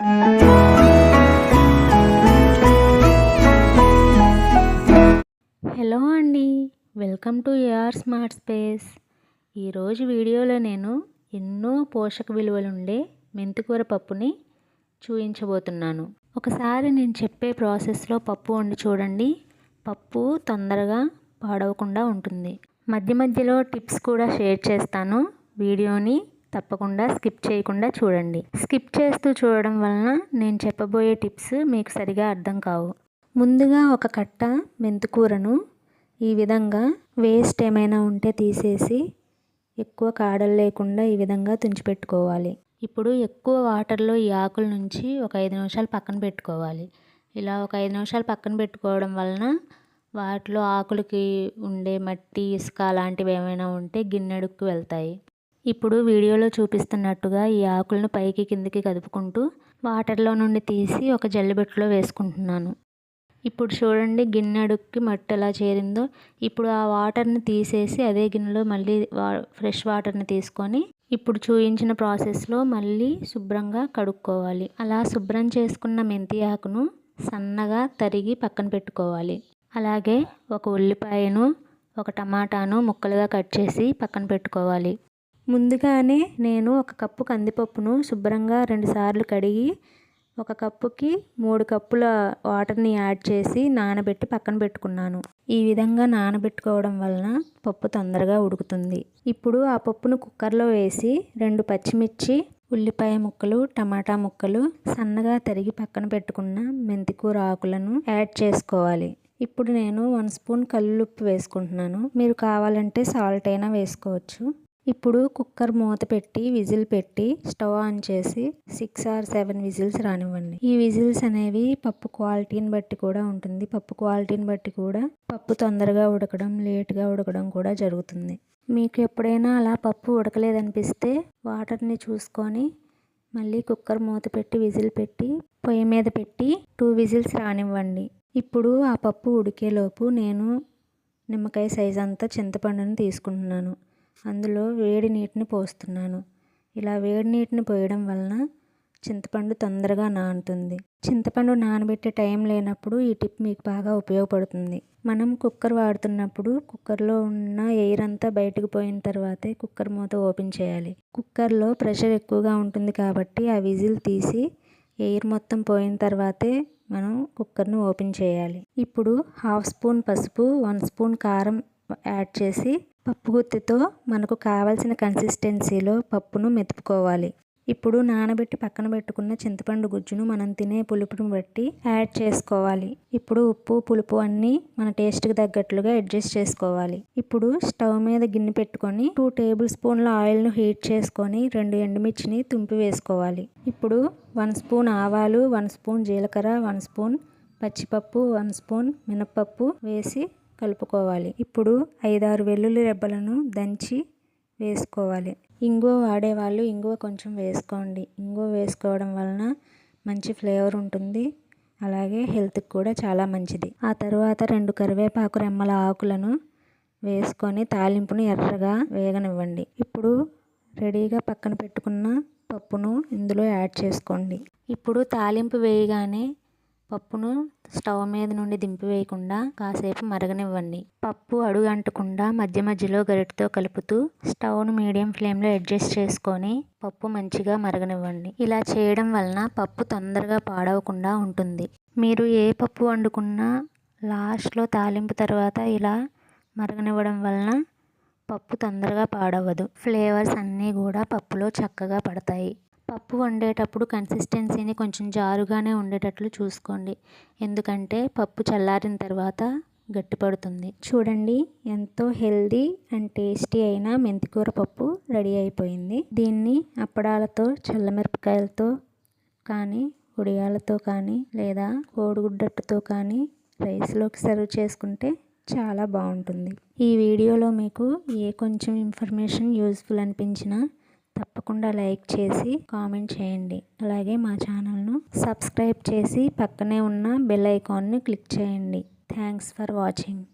Hello అండి welcome to AR smart space ఈరోజు వీడియోలో నేను ఎన్నో పోషక విలువలుండే మెంతికూర పప్పుని చూపించబోతున్నాను ఒకసారి నేను చెప్పే ప్రాసెస్లో పప్పు వండి చూడండి. పప్పు తొందరగా పాడవకుండా ఉంటుంది. మధ్య మధ్యలో టిప్స్ కూడా షేర్ చేస్తాను. వీడియోని తప్పకుండా స్కిప్ చేయకుండా చూడండి. స్కిప్ చేస్తూ చూడడం వలన నేను చెప్పబోయే టిప్స్ మీకు సరిగా అర్థం కావు. ముందుగా ఒక కట్ట మెంతికూరను ఈ విధంగా వేస్ట్ ఏమైనా ఉంటే తీసేసి ఎక్కువ కాడలు లేకుండా ఈ విధంగా తుంచిపెట్టుకోవాలి ఇప్పుడు ఎక్కువ వాటర్లో ఈ ఆకుల నుంచి ఒక ఐదు నిమిషాలు పక్కన పెట్టుకోవాలి. ఇలా ఒక ఐదు నిమిషాలు పక్కన పెట్టుకోవడం వలన వాటిలో ఆకులకి ఉండే మట్టి ఇసుక అలాంటివి ఏమైనా ఉంటే గిన్నెడుక్కు వెళ్తాయి. ఇప్పుడు వీడియోలో చూపిస్తున్నట్టుగా ఈ ఆకులను పైకి కిందికి కదుపుకుంటూ వాటర్లో నుండి తీసి ఒక జల్లిబెట్టులో వేసుకుంటున్నాను. ఇప్పుడు చూడండి గిన్నె అడుక్కి మట్టి ఎలా చేరిందో. ఇప్పుడు ఆ వాటర్ని తీసేసి అదే గిన్నెలో మళ్ళీ వా ఫ్రెష్ వాటర్ని తీసుకొని ఇప్పుడు చూయించిన ప్రాసెస్లో మళ్ళీ శుభ్రంగా కడుక్కోవాలి. అలా శుభ్రం చేసుకున్న మెంతి ఆకును సన్నగా తరిగి పక్కన పెట్టుకోవాలి. అలాగే ఒక ఉల్లిపాయను ఒక టమాటాను ముక్కలుగా కట్ చేసి పక్కన పెట్టుకోవాలి. ముందుగానే నేను ఒక కప్పు కందిపప్పును శుభ్రంగా రెండుసార్లు కడిగి ఒక కప్పుకి మూడు కప్పుల వాటర్ని యాడ్ చేసి నానబెట్టి పక్కన పెట్టుకున్నాను. ఈ విధంగా నానబెట్టుకోవడం వలన పప్పు తొందరగా ఉడుకుతుంది. ఇప్పుడు ఆ పప్పును కుక్కర్లో వేసి రెండు పచ్చిమిర్చి ఉల్లిపాయ ముక్కలు టమాటా ముక్కలు సన్నగా తరిగి పక్కన పెట్టుకున్న మెంతికూర ఆకులను యాడ్ చేసుకోవాలి. ఇప్పుడు నేను వన్ స్పూన్ కల్లుప్పు వేసుకుంటున్నాను. మీరు కావాలంటే సాల్ట్ అయినా వేసుకోవచ్చు. ఇప్పుడు కుక్కర్ మూత పెట్టి విజిల్ పెట్టి స్టవ్ ఆన్ చేసి సిక్స్ ఆర్ సెవెన్ విజిల్స్ రానివ్వండి. ఈ విజిల్స్ అనేవి పప్పు క్వాలిటీని బట్టి కూడా ఉంటుంది. పప్పు క్వాలిటీని బట్టి కూడా పప్పు తొందరగా ఉడకడం లేట్గా ఉడకడం కూడా జరుగుతుంది. మీకు ఎప్పుడైనా అలా పప్పు ఉడకలేదనిపిస్తే వాటర్ని చూసుకొని మళ్ళీ కుక్కర్ మూత పెట్టి విజిల్ పెట్టి పొయ్యి మీద పెట్టి టూ విజిల్స్ రానివ్వండి. ఇప్పుడు ఆ పప్పు ఉడికేలోపు నేను నిమ్మకాయ సైజ్ అంతా చింతపండుని తీసుకుంటున్నాను. అందులో వేడి నీటిని పోస్తున్నాను. ఇలా వేడి నీటిని పోయడం వలన చింతపండు తొందరగా నానుతుంది. చింతపండు నానబెట్టే టైం లేనప్పుడు ఈ టిప్ మీకు బాగా ఉపయోగపడుతుంది. మనం కుక్కర్ వాడుతున్నప్పుడు కుక్కర్లో ఉన్న ఎయిర్ అంతా బయటకు పోయిన తర్వాతే కుక్కర్ మూత ఓపెన్ చేయాలి. కుక్కర్లో ప్రెషర్ ఎక్కువగా ఉంటుంది కాబట్టి ఆ విజిల్ తీసి ఎయిర్ మొత్తం పోయిన తర్వాతే మనం కుక్కర్ను ఓపెన్ చేయాలి. ఇప్పుడు హాఫ్ స్పూన్ పసుపు వన్ స్పూన్ కారం యాడ్ చేసి పప్పు గుత్తితో మనకు కావాల్సిన కన్సిస్టెన్సీలో పప్పును మెతుపుకోవాలి ఇప్పుడు నానబెట్టి పక్కన పెట్టుకున్న చింతపండు గుజ్జును మనం తినే పులుపును బట్టి యాడ్ చేసుకోవాలి. ఇప్పుడు ఉప్పు పులుపు అన్నీ మన టేస్ట్కి తగ్గట్లుగా అడ్జస్ట్ చేసుకోవాలి. ఇప్పుడు స్టవ్ మీద గిన్నె పెట్టుకొని టూ టేబుల్ స్పూన్ల ఆయిల్ను హీట్ చేసుకొని రెండు ఎండుమిర్చిని తుంపి వేసుకోవాలి. ఇప్పుడు వన్ స్పూన్ ఆవాలు వన్ స్పూన్ జీలకర్ర వన్ స్పూన్ పచ్చిపప్పు వన్ స్పూన్ మినప్పప్పు వేసి కలుపుకోవాలి. ఇప్పుడు ఐదారు వెల్లుల్లి రెబ్బలను దంచి వేసుకోవాలి. ఇంగువ వాడేవాళ్ళు ఇంగువ కొంచెం వేసుకోండి. ఇంగువ వేసుకోవడం వలన మంచి ఫ్లేవర్ ఉంటుంది. అలాగే హెల్త్కి కూడా చాలా మంచిది. ఆ తర్వాత రెండు కరివేపాకు రెమ్మల ఆకులను వేసుకొని తాలింపును ఎర్రగా వేగనివ్వండి. ఇప్పుడు రెడీగా పక్కన పెట్టుకున్న పప్పును ఇందులో యాడ్ చేసుకోండి. ఇప్పుడు తాలింపు వేయగానే పప్పును స్టవ్ మీద నుండి దింపివేయకుండా కాసేపు మరగనివ్వండి. పప్పు అడుగు అంటకుండా మధ్య మధ్యలో గరిటతో కలుపుతూ స్టవ్ను మీడియం ఫ్లేమ్లో అడ్జస్ట్ చేసుకొని పప్పు మంచిగా మరగనివ్వండి. ఇలా చేయడం వలన పప్పు తొందరగా పాడవకుండా ఉంటుంది. మీరు ఏ పప్పు వండుకున్నా లాస్ట్లో తాలింపు తర్వాత ఇలా మరగనివ్వడం వలన పప్పు తొందరగా పాడవదు. ఫ్లేవర్స్ అన్నీ కూడా పప్పులో చక్కగా పడతాయి. పప్పు వండేటప్పుడు కన్సిస్టెన్సీని కొంచెం జారుగానే ఉండేటట్లు చూసుకోండి. ఎందుకంటే పప్పు చల్లారిన తర్వాత గట్టిపడుతుంది. చూడండి ఎంతో హెల్దీ అండ్ టేస్టీ అయిన మెంతికూర పప్పు రెడీ అయిపోయింది. దీన్ని అప్పడాలతో చల్లమిరపకాయలతో కానీ ఉడియాలతో కానీ లేదా కోడిగుడ్డట్టుతో కానీ రైస్లోకి సర్వ్ చేసుకుంటే చాలా బాగుంటుంది. ఈ వీడియోలో మీకు ఏ కొంచెం ఇన్ఫర్మేషన్ యూస్ఫుల్ అనిపించినా తప్పకుండా లైక్ చేసి కామెంట్ చేయండి. అలాగే మా ఛానల్ను సబ్స్క్రైబ్ చేసి పక్కనే ఉన్న బెల్ ఐకాన్ను క్లిక్ చేయండి. Thanks for watching.